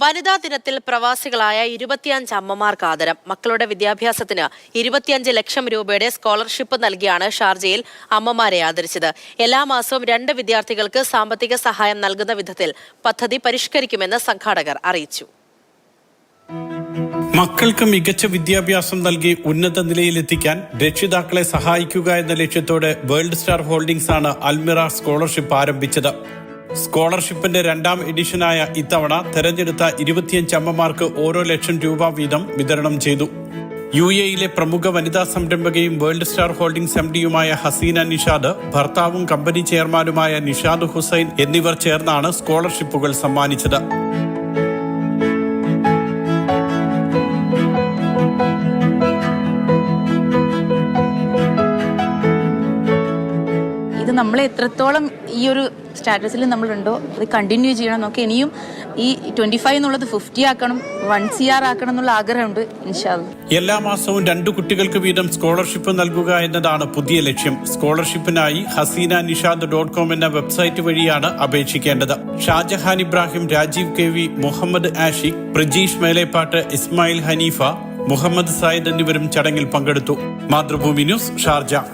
വനിതാ ദിനത്തിൽ പ്രവാസികളായ ഇരുപത്തിയഞ്ച് അമ്മമാർക്ക് ആദരം. മക്കളുടെ വിദ്യാഭ്യാസത്തിന് ഇരുപത്തിയഞ്ച് ലക്ഷം രൂപയുടെ സ്കോളർഷിപ്പ് നൽകിയാണ് ഷാർജയിൽ അമ്മമാരെ ആദരിച്ചത്. എല്ലാ മാസവും രണ്ട് വിദ്യാർത്ഥികൾക്ക് സാമ്പത്തിക സഹായം നൽകുന്ന വിധത്തിൽ പദ്ധതി പരിഷ്കരിക്കുമെന്ന് സംഘാടകർ അറിയിച്ചു. മക്കൾക്ക് മികച്ച വിദ്യാഭ്യാസം നൽകി ഉന്നത നിലയിലെത്തിക്കാൻ രക്ഷിതാക്കളെ സഹായിക്കുക എന്ന ലക്ഷ്യത്തോടെ വേൾഡ് സ്റ്റാർ ഹോൾഡിംഗ്സ് ആണ് അൽമിറ സ്കോളർഷിപ്പ് ആരംഭിച്ചത്. സ്കോളർഷിപ്പിന്റെ രണ്ടാം എഡിഷനായ ഇത്തവണ തെരഞ്ഞെടുത്ത ഇരുപത്തിയഞ്ച് അമ്മമാർക്ക് ഓരോ ലക്ഷം രൂപ വീതം വിതരണം ചെയ്തു. യു എയിലെ പ്രമുഖ വനിതാ സംരംഭകയും വേൾഡ് സ്റ്റാർ ഹോൾഡിംഗ്സ് എം ഡിയുമായ ഹസീന നിഷാദ് ഭർത്താവും കമ്പനി ചെയർമാനുമായ നിഷാദ് ഹുസൈൻ എന്നിവർ ചേർന്നാണ് സ്കോളർഷിപ്പുകൾ സമ്മാനിച്ചത്. ഇത് നമ്മൾ എത്രത്തോളം ഈ ഒരു സ്റ്റാറ്റസിൽ നമ്മളുണ്ടോ അത് കണ്ടിന്യൂ ചെയ്യണം നമുക്ക് ഇനിയും ഈ ട്വന്റി ഫൈവ് എന്നുള്ളത് ഫിഫ്റ്റി ആക്കണം വൺ സി ആർ ആക്കണം എന്നുള്ള ആഗ്രഹമുണ്ട് ഇൻഷാല്ല എല്ലാ മാസവും രണ്ടു കുട്ടികൾക്ക് വീതം സ്കോളർഷിപ്പ് നൽകുക എന്നതാണ് പുതിയ ലക്ഷ്യം. സ്കോളർഷിപ്പിനായി ഹസീന നിഷാദ് ഡോട്ട് കോം എന്ന വെബ്സൈറ്റ് വഴിയാണ് അപേക്ഷിക്കേണ്ടത്. Shah Jahan Ibrahim Rajeev K V Muhammad Ashiq Prajeesh Melepat Ismail Haneefa Muhammad Zayed എന്നിവരും ചടങ്ങിൽ പങ്കെടുത്തു. Mathrubhumi news Sharjah.